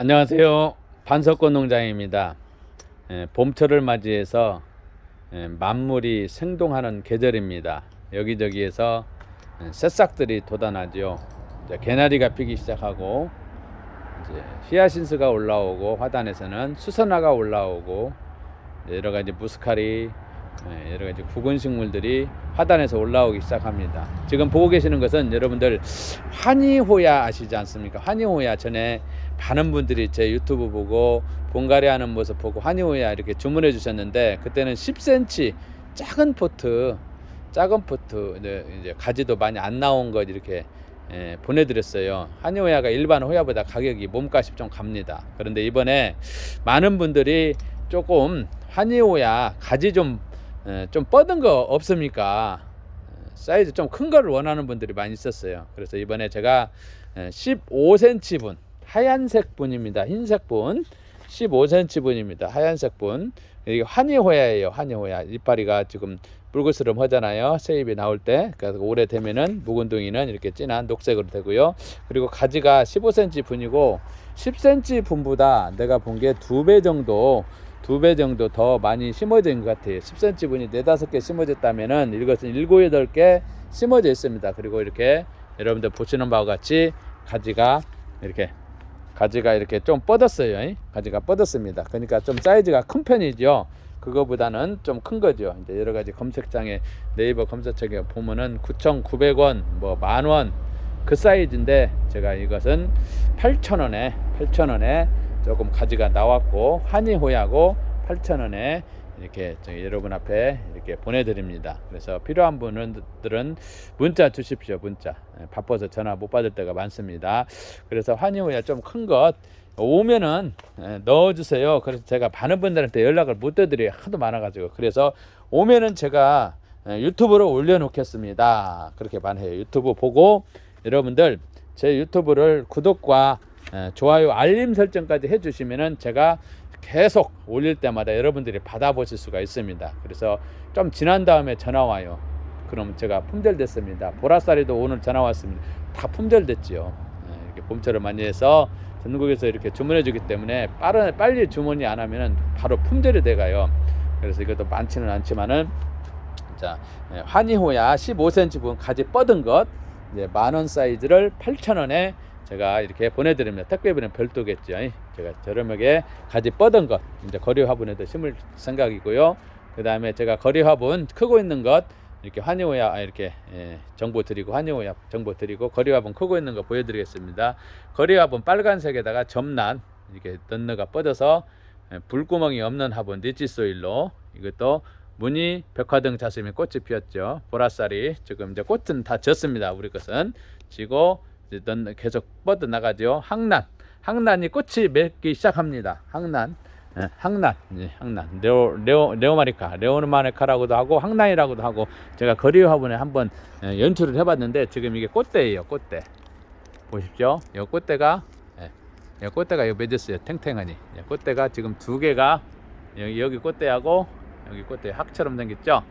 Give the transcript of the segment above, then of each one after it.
안녕하세요. 반석권 농장입니다. 예, 봄철을 맞이해서 예, 만물이 생동하는 계절입니다. 여기저기에서 예, 새싹들이 돋아나죠. 개나리가 피기 시작하고 이제 히아신스가 올라오고 화단에서는 수선화가 올라오고 여러 가지 무스카리 예, 여러 가지 구근 식물들이 화단에서 올라오기 시작합니다. 지금 보고 계시는 것은 여러분들 환희호야 아시지 않습니까? 환희호야 전에 많은 분들이 제 유튜브 보고 본가리 하는 모습 보고 환희호야 이렇게 주문해 주셨는데 그때는 10cm 작은 포트 작은 포트 이제, 이제 가지도 많이 안 나온 것 이렇게 예, 보내드렸어요. 한의호야가 일반 호야보다 가격이 몸값이 좀 갑니다. 그런데 이번에 많은 분들이 조금 한의호야 가지 좀, 예, 좀 뻗은 거 없습니까? 예, 사이즈 좀 큰 걸 원하는 분들이 많이 있었어요. 그래서 이번에 제가 15cm 분, 하얀색 분입니다. 흰색 분, 15cm 분입니다. 하얀색 분. 이게 환희호야예요. 환희호야. 이파리가 지금 붉으스름 하잖아요. 새잎이 나올 때. 그래서 오래 되면은 묵은둥이는 이렇게 진한 녹색으로 되고요. 그리고 가지가 15cm 분이고 10cm 분보다 내가 본 게 두 배 정도 두 배 정도 더 많이 심어진 것 같아요. 10cm 분이 네다섯 개 심어졌다면은 이것은 일곱 여덟 개 심어져 있습니다. 그리고 이렇게 여러분들 보시는 바와 같이 가지가 이렇게 가지가 이렇게 좀 뻗었어요. 이? 가지가 뻗었습니다. 그러니까 좀 사이즈가 큰 편이죠. 그거보다는 좀 큰 거죠. 이제 여러 가지 검색창에 네이버 검색창에 보면은 9,900원, 뭐 만 원 그 사이즈인데 제가 이것은 8,000원에 8,000원에 조금 가지가 나왔고 한이호야고 8,000원에 이렇게 저희 여러분 앞에 이렇게 보내드립니다. 그래서 필요한 분들은 문자 주십시오. 문자 예, 바빠서 전화 못 받을 때가 많습니다. 그래서 환희호야 좀 큰 것 오면은 예, 넣어주세요. 그래서 제가 많은 분들한테 연락을 못 드려요. 하도 많아가지고 그래서 오면은 제가 예, 유튜브로 올려놓겠습니다. 그렇게 말해요. 유튜브 보고 여러분들 제 유튜브를 구독과 예, 좋아요, 알림 설정까지 해주시면은 제가 계속 올릴 때마다 여러분들이 받아보실 수가 있습니다. 그래서 좀 지난 다음에 전화 와요. 그럼 제가 품절됐습니다. 보라쌀이도 오늘 전화 왔습니다. 다 품절됐지요. 예, 이렇게 봄철을 맞이해서 전국에서 이렇게 주문해 주기 때문에 빠른 빨리 주문이 안 하면은 바로 품절이 돼가요. 그래서 이것도 많지는 않지만은 자 예, 환희호야 15cm 분 가지 뻗은 것 이제 만 원 사이즈를 8,000원에 제가 이렇게 보내드립니다. 택배비는 별도겠죠. 제가 저렴하게 가지 뻗은 것 이제 거리 화분에도 심을 생각이고요. 그 다음에 제가 거리 화분 크고 있는 것 이렇게 환희호야 아, 이렇게 예, 정보 드리고 환희호야 정보 드리고 거리 화분 크고 있는 거 보여드리겠습니다. 거리 화분 빨간색에다가 점난 이렇게 넌너가 뻗어서 예, 불구멍이 없는 화분 리치소일로 이것도 무늬 백화등 자스민 꽃이 피었죠. 보라쌀이 지금 이제 꽃은 다 졌습니다. 우리 것은 지고 이제 넌 계속 뻗어 나가죠. 항란 항란이 꽃이 맺기 시작합니다. 항란 예, 항란, 예, 항란, 레오, 레오, 레오마리카, 레오마리카라고도 하고 항란이라고도 하고 제가 거리 화분에 한번 예, 연출을 해봤는데 지금 이게 꽃대예요, 꽃대. 보십시오, 이 꽃대가, 예, 이 꽃대가 이거 맺었어요, 탱탱하니. 예, 꽃대가 지금 두 개가 여기 여기 꽃대하고 여기 꽃대 학처럼 생겼죠,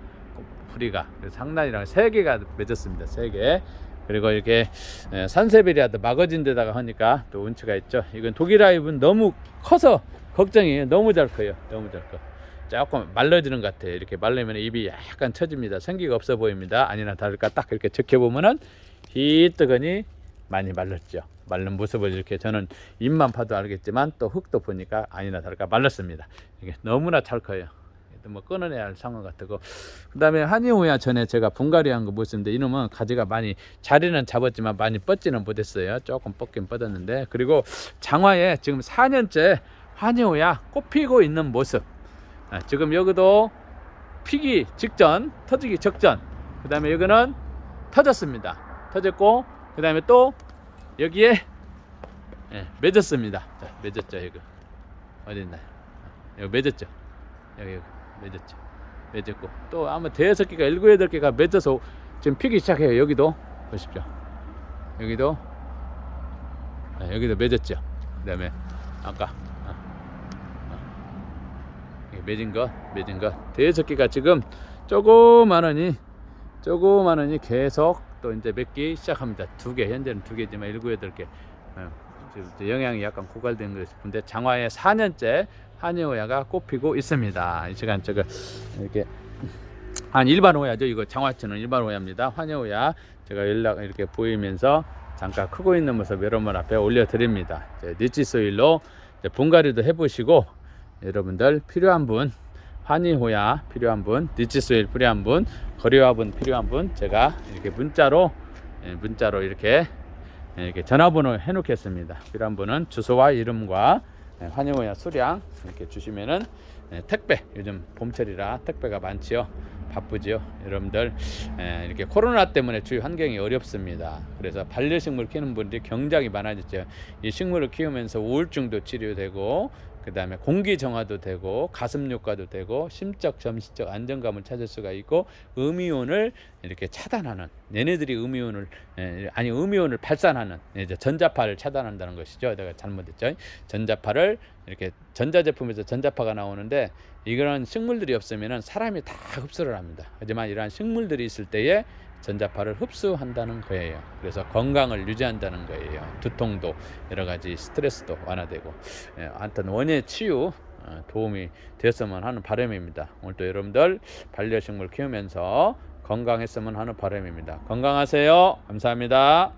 뿌리가. 그래서 항란이랑 세 개가 맺었습니다, 세 개. 그리고 이렇게 예, 산세베리아도 막아진 데다가 하니까 또 운치가 있죠. 이건 독일 아이브는 너무 커서 걱정이에요. 너무 잘 커요. 너무 잘 커. 조금 말라지는 것 같아요. 이렇게 말리면 입이 약간 처집니다. 생기가 없어 보입니다. 아니나 다를까 딱 이렇게 지켜보면은 희뜨거니 많이 말랐죠. 말른 모습을 이렇게 저는 입만 봐도 알겠지만 또 흙도 보니까 아니나 다를까 말랐습니다. 이게 너무나 잘 커요. 뭐 끊어내야 할 상황 같고 그 다음에 한이호야 전에 제가 분갈이 한 거 보셨는데 이놈은 가지가 많이 자리는 잡았지만 많이 뻗지는 못했어요. 조금 뻗긴 뻗었는데. 그리고 장화에 지금 4년째 한이호야 꽃 피고 있는 모습. 아, 지금 여기도 피기 직전 터지기 직전. 그 다음에 여기는 터졌습니다. 터졌고 그 다음에 또 여기에 예, 맺었습니다. 자, 맺었죠 이거 어디 있나요? 여기 맺었죠. 여기 여기 맺었죠. 맺었고 또 아마 대여섯 개가 일곱 여덟 개가 맺어서 지금 피기 시작해요. 여기도 보십시오. 여기도 네, 여기도 맺었죠. 그다음에 아까 어, 어, 이게 맺은 거 맺은 거 대여섯 개가 지금 조그마하니 조그마하니 계속 또 이제 맺기 시작합니다. 두 개 현재는 두 개지만 일곱 여덟 개 이제 영양이 약간 고갈된 것 싶은데 장화에 4년째 한의호야가 꽃피고 있습니다. 이 시간 저거 이렇게 한 일반 호야죠. 이거 장화치는 일반 호야입니다. 환여호야 제가 연락 이렇게 보이면서 잠깐 크고 있는 모습 여러분 앞에 올려드립니다. 이제 니치 소일로 이제 분갈이도 해보시고 여러분들 필요한 분 환희호야 필요한 분 니치 소일 필요한 분 거리화분 필요한 분 제가 이렇게 문자로 예, 문자로 이렇게 예, 이렇게 전화번호 해놓겠습니다. 필요한 분은 주소와 이름과 예, 환영호야 수량 이렇게 주시면은 예, 택배 요즘 봄철이라 택배가 많지요. 바쁘지요. 여러분들 예, 이렇게 코로나 때문에 주위 환경이 어렵습니다. 그래서 반려식물 키우는 분들이 굉장히 많아졌죠. 이 식물을 키우면서 우울증도 치료되고 그 다음에 공기 정화도 되고 가슴 효과도 되고 심적 점시적 안정감을 찾을 수가 있고 음이온을 이렇게 차단하는 얘네들이 음이온을 예, 아니 음이온을 발산하는 이제 전자파를 차단한다는 것이죠. 내가 잘못했죠. 전자파를 이렇게 전자제품에서 전자파가 나오는데 이런 식물들이 없으면은 사람이 다 흡수를 합니다. 하지만 이러한 식물들이 있을 때에 전자파를 흡수한다는 거예요. 그래서 건강을 유지한다는 거예요. 두통도 여러 가지 스트레스도 완화되고 예, 하여튼 원예 치유 어, 도움이 되었으면 하는 바람입니다. 오늘도 여러분들 반려식물 키우면서 건강했으면 하는 바람입니다. 건강하세요. 감사합니다.